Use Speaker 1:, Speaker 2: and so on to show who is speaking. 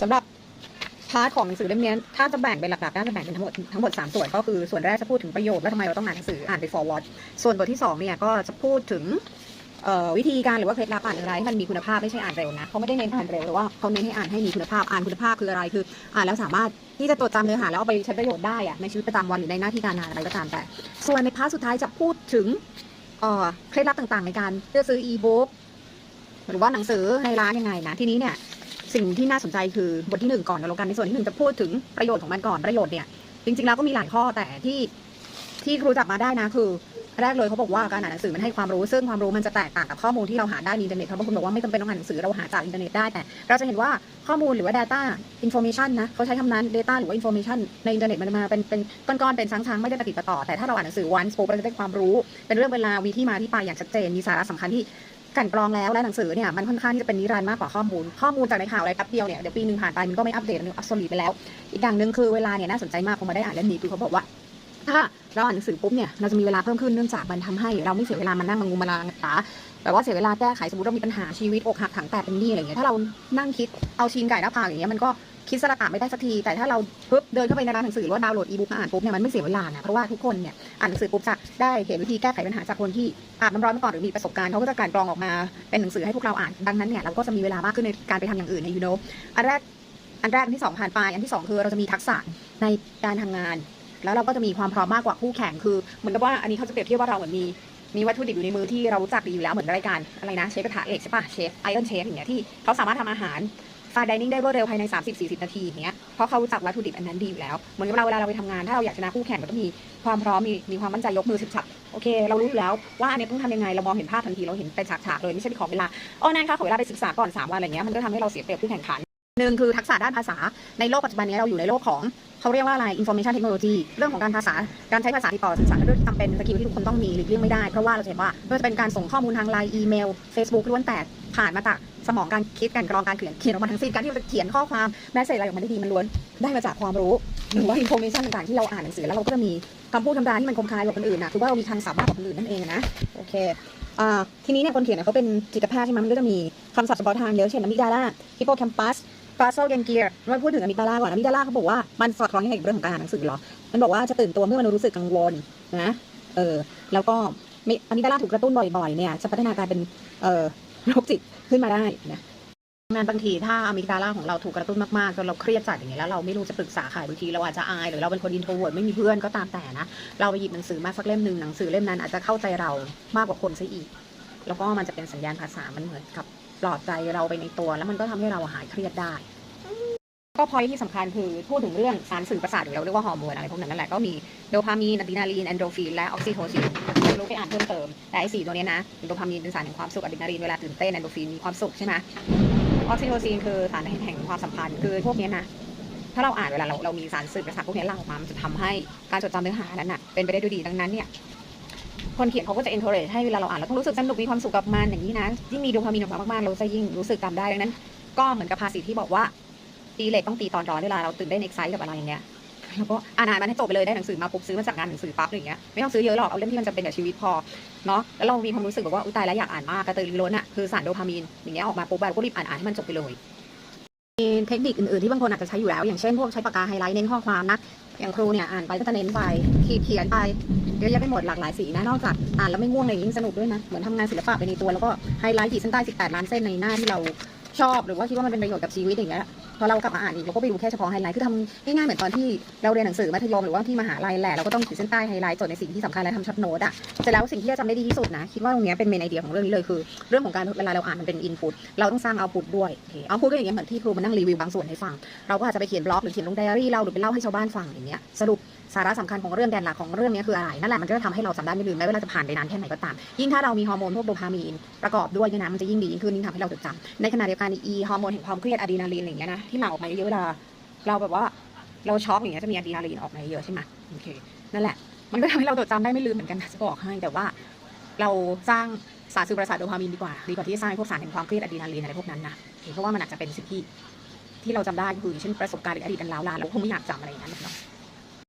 Speaker 1: สำหรับพาร์ทของหนังสือเล่มนี้ถ้าจะแบ่งเป็นหลักๆน่าจะแบ่งเป็นทั้งหมดทั้งหมด 3 ส่วนก็คือส่วนแรกจะพูดถึงประโยชน์และทำไมเราต้องอ่านหนังสืออ่านไป forward ส่วนบทที่2เนี่ยก็จะพูดถึง วิธีการหรือว่าเคล็ดลับอ่านอะไรให้มันมีคุณภาพไม่ใช่อ่านเร็วนะเขาไม่ได้เน้นอ่านเร็วหรือว่าเขาเน้นให้อ่านให้มีคุณภาพอ่านคุณภาพคืออะไรคืออ่านแล้วสามารถที่จะจดจำเนื้อหาแล้วเอาไปใช้ประโยชน์ได้อะในชีวิตประจำวันหรือในหน้าที่การงานอะไรก็ตามแต่ ส่วนในพาร์ทสุดท้ายจะพูดถึงเคล็ดลับต่างๆ ในการเลือกซื้ออีบุ๊กหรือว่าหนังสือในร้านยังไงนะทีนี้เนี่ยสิ่งที่น่าสนใจคือบทที่หนึ่งก่อนแล้วกันในส่วนที่หนึ่งจะพูดถึงประโยชน์ของมันก่อนประโยชน์เนี่ยจริงๆแล้วก็มีหลายข้อแต่ที่ ที่ครูจับมาได้นะคือ แรกเลยเขาบอกว่าการอ่านหนังสือมันให้ความรู้ ซึ่งความรู้มันจะแตกต่างกับข้อมูลที่เราหาได้ในอินเทอร์เน็ตเขาบางคนบอกว่าไม่จำเป็นต้องอ่านหนังสือเราหาจากอินเทอร์เน็ตได้แต่เราจะเห็นว่าข้อมูลหรือว่า data information นะเขาใช้คำนั้น data หรือว่า information ในอินเทอร์เน็ตมันมาเป็นเป็นก้อนๆเป็นช้างๆไม่ได้ปฏิดปต่อแต่ถ้าเราอ่านหนังสือ once ปุ๊บเราจะได้ความรู้ เป็นเรื่องเวลาวีที่มาที่ไปอย่างชัดเจนมีสาระสำคัญที่กันกรองแล้วและหนังสือเนี่ยมันค่อนข้างที่จะเป็นนิรันดร์มากกว่าข้อมูล ข้อมูลจากในข่าวอะไรแป๊บเดียวเนี่ยเดี๋ยวปีหนึ่งผ่านไปมันก็ไม่อัปเดตมันอัปโซลีไปแล้ว อีกอย่างหนึ่งคือเวลาเนี่ยน่าสนใจมากพอมาได้อ่านเล่มนี้คือเขาบอกว่า ถ้าเราอ่านหนังสือปุ๊บเนี่ยเราจะมีเวลาเพิ่มขึ้นเนื่องจากมันทำให้เราไม่เสียเวลามานั่งมางูมาลางตาแบบว่าเสียเวลาแก้ไขสมมติเรามีปัญหาชีวิตอกหักถังแตกเป็นหนี้อะไรเงี้ยถ้าเรานั่งคิดเอาชีนไก่หน้าผากอย่างเงี้ยมันก็คิดสระตะไม่ได้สักที แต่ถ้าเราปุ๊บเดินเข้าไปในร้านหนังสือหรือว่าดาวน์โหลดอีบุ๊กมาอ่านปุ๊บเนี่ยมันไม่เสียเวลานะเพราะว่าทุกคนเนี่ยอ่านหนังสือปุ๊บจะได้เห็นวิธีแก้ไขปัญหาจากคนที่อาบน้ำร้อนมาก่อนหรือมีประสบการณ์เขาก็จะกลั่นกรองออกมาเป็นหนังสือให้พวกเราอ่านดังนั้นเนี่ยเราก็จะมีเวลามากขึ้นในการไปทำอย่างอื่นในยูโนอันแรกอันแรกอันที่สองผ่านไปอันที่สองคือเราจะมีทักษะในการทำงาน แล้วเราก็จะมีความพร้อมมากกว่าคู่แข่งคือเหมือนกับว่าอันนี้เขาจะเปรียบเทียบว่าเราเหมือนมีมีวัตถุดิบอยู่ในมือที่เรารู้จักดีอยู่แล้วเหมือนรายการอะไรนะเชฟกระทะเหล็กใช่ปะเชฟไอรอนเชฟอย่างเงี้ยที่เขาสามารถทำอาหารฟาดิเนิ่งได้รวดเร็วภายใน 30-40 นาทีอย่างเงี้ยเพราะเขารู้จักวัตถุดิบอันนั้นดีอยู่แล้ว เหมือนกับเราเวลาเราไปทำงานถ้าเราอยากชนะคู่แข่งเราต้องมีความพร้อมมีมีความมั่นใจยกมือฉับโอเค เรารู้อยู่แล้วว่าอันนี้ต้องทำยังไงเรามองเห็นภาพทันทีเราเห็นเป็นฉากๆเลยไม่ใช่ไปขอเวลาอ๋อนั่นค่ะขอเวลาไปศึกษาก่อนสามวันอะไรเงี้ยมันก็ทำให้เราเสียเปรียบคู่แข่งขันหนึ่งคือทักษะด้านภาษาในโลกปัจจุบันนี้เราอยู่ในโลกของ เขาเรียกว่าอะไร information technology เรื่องของการภาษา การใช้ภาษาติดต่อสื่อสารเป็นเรื่องที่จำเป็นสกิลที่ทุกคนต้องมีหลีกเลี่ยงไม่ได้ เพราะว่าเราจะเห็นว่าไม่ว่าจะเป็นการส่งข้อมูลทางไลน์อีเมล Facebook ล้วนแต่ผ่านมาจากสมองการคิดการกรองการเขียนเขียนออกมาทั้งสิ้นการที่เราจะเขียนข้อความแมสเซจอะไรออกมาได้ดีมันล้วนได้มาจากความรู้หรือว่า information ต่างๆที่เราอ่านหนังสือแล้วเราก็จะมีคำพูดคำราที่มันคมคายกว่าคนอื่นนะคือว่าเรามีทางสามารถกว่าคนอื่นนั่นเองนะโอเคทีนี้เนี่ยคนเขียนเนี่ยเขาเป็นจิตแพทย์ใช่ไหมมันก็จะมีคำศัพท์เฉพาะทางเยอะเช่นอะมิกดาลาฮิปโปแคมปัส ฟาโซเกนเกียร์มาพูดถึงอะมิกดาลาก่อนอะมิกดาลาเขาบอกว่ามันสอดคล้องยังไงกับเรื่องของการอ่านหนังสือเหรอ มันบอกว่าจะตื่นตัวเมื่อมันรู้สึกกังวลนะ เออ แล้วก็มิอะมิกดาลาถูกกระตุ้นบ่อยๆเนี่ยจะพัฒนากายเป็น เออโรคจิตขึ้นมาได้นะงานบางทีถ้าอะมิกดาลาของเราถูกกระตุ้นมากๆจนเราเครียดจัดอย่างเงี้ยแล้วเราไม่รู้จะปรึกษาใครบางทีเราอาจจะอายหรือเราเป็นคนอินโทรเวิร์ดไม่มีเพื่อนก็ตามแต่นะเราไปหยิบหนังสือมาสักเล่มหนึ่งหนังสือเล่มนั้นอาจจะเข้าใจเรามากกว่าคนซะอีก แล้วก็มันจะเป็นสัญญาณภาษามันเหมือนกับ ลอบใจเราไปในตัว แล้วมันก็ทำให้เราหายเครียดได้ ก็พอยที่สำคัญคือพูดถึงเรื่องสารสื่อประสาทหรือเราเรียกว่าฮอร์โมนอะไรพวกนั้นนั่นแหละก็มีโดพามีนอะดรีนาลีนแอนโดรฟินและออกซิโทซินไม่รู้ไปอ่านเพิ่มเติมแต่ไอ้สี่ตัวนี้นะโดพามีนเป็นสารแห่งความสุขอะดรีนาลีนเวลาตื่นเต้นแอนโดรฟินมีความสุขใช่ไหมออกซิโทซินคือสารแห่งความสัมพันธ์คือพวกนี้นะถ้าเราอ่านเวลาเราเรามีสารสื่อประสาทพวกนี้ยหลั่งออกมามันจะทำให้การจดจำเนื้อหานั้นน่ะเป็นไปได้ด้วยดีดังนั้นเนี่ย คนเขียนเขาก็จะ encourage ให้เวลาเราอ่านเราต้องรู้สึกสนุกมีความสุขกับมันอย่างนี้นะยิ่งมีโดพามีนออกมามากๆเราจะยิ่งรู้สึกจำได้ดังนั้น ก็เหมือนกับภาษิตที่บอกว่าตีเหล็กต้องตีตอนร้อนเวลาเราตื่นเต้เอ็กไซต์กับอะไรอย่างเงี้ยแล้วก็อ่านอ่านมันให้จบไปเลยได้หนังสือมาปุ๊บซื้อมาจากงานหนังสือปั๊บอย่างเงี้ยไม่ต้องซื้อเยอะหรอกเอาเล่มที่มันจะเป็นกับชีวิตพอเนาะแล้วเรามีความรู้สึกแบบว่าอุยตายแล้วอยากอ่านมากกระตือรือร้นอะคือสารโดพามีนอย่างเงี้ยออกมาปุ๊บเราก็รีบอ่านอ่านให้มันจบไปเลยมีเทคนิคอื่นๆที่บางคนอาจจะใช้อยู่แล้ว อย่างเช่นพวกใช้ปากกาไฮไลท์เน้นข้อความนะอย่างครูเนี่ยอ่านไปก็จะเน้นไปขีดเขียนไป เยอะแยะไปหมดหลากหลายสีนะนอกจากอ่านแล้วไม่ง่วงเลยยิ่งสนุกด้วยนะเหมือนทำงานศิลปะไปในตัวแล้วก็ไฮไลท์ขีดเส้นใต้ 18 ล้านเส้นในหน้าที่เราชอบหรือว่าคิดว่ามันเป็นประโยชน์กับชีวิตอย่างเงี้ยพอเรากลับมาอ่านอีกเราก็ไปดูแค่เฉพาะไฮไลท์คือทำง่ายๆเหมือนตอนที่เราเรียนหนังสือมัธยมหรือว่าที่มหาลัยแหละเราก็ต้องขีดเส้นใต้ไฮไลท์จดในสิ่งที่สำคัญและทำช็อตโน้ตอะเสร็จแล้วสิ่งที่จะจำได้ดีที่สุดนะคิดว่าตรงเนี้ยเป็นเมนไอเดียของเรื่องนี้เลยคือ เรื่องของการเวลาเราอ่านมันเป็นอินพุตเราต้องสร้างเอาพุตด้วยเอาพุตก็อย่างเงี้ยเหมือนที่ครูมานั่งรีวิวบางส่วนให้ฟังเราก็อาจจะไปเขียนบล็อกหรือเขียนลงไดอารี่เราหรือไปเล่าให้ชาวบ้านฟังอย่างเงี้ยสรุปสาระสำคัญของเรื่องแกนหลักของเรื่องนี้คืออะไรนั่นแหละมันก็จะทำให้เราจำได้ไม่ลืมแม้เวลาจะผ่านไปนานแค่ไหนก็ตาม ยิ่งถ้าเรามีฮอร์โมนพวกโดพามีนประกอบด้วยเนี่ยนะมันจะยิ่งดียิ่งขึ้นยิ่งทำให้เราจดจำในขณะเดียวกันอีฮอร์โมนแห่งความเครียดอะดรีนาลีนอะไรอย่างเงี้ยนะที่หลั่งออกมาเยอะเวลาเราแบบว่าเราช็อกอย่างเงี้ยจะมีอะดรีนาลีนออกมาเยอะใช่ไหมโอเคนั่นแหละมันก็ทำให้เราจดจำได้ไม่ลืมเหมือนกันจะบอกให้แต่ว่าเราสร้างสารสื่อประสาทโดพามีนดีกว่าดีกว่าที่สร้างพวกสารแห่งความเครียดอะดรีนาลีนอะไรพวกนั้นนะเพราะว่ามันอาจจะเป็นสิ่งที่ที่เราจำได้คือเช่นประสบการณ์หรืออดีตอันล้าวลาเราคงไม่อยากจำอะไรอย่างนั้นหรอกเนาะ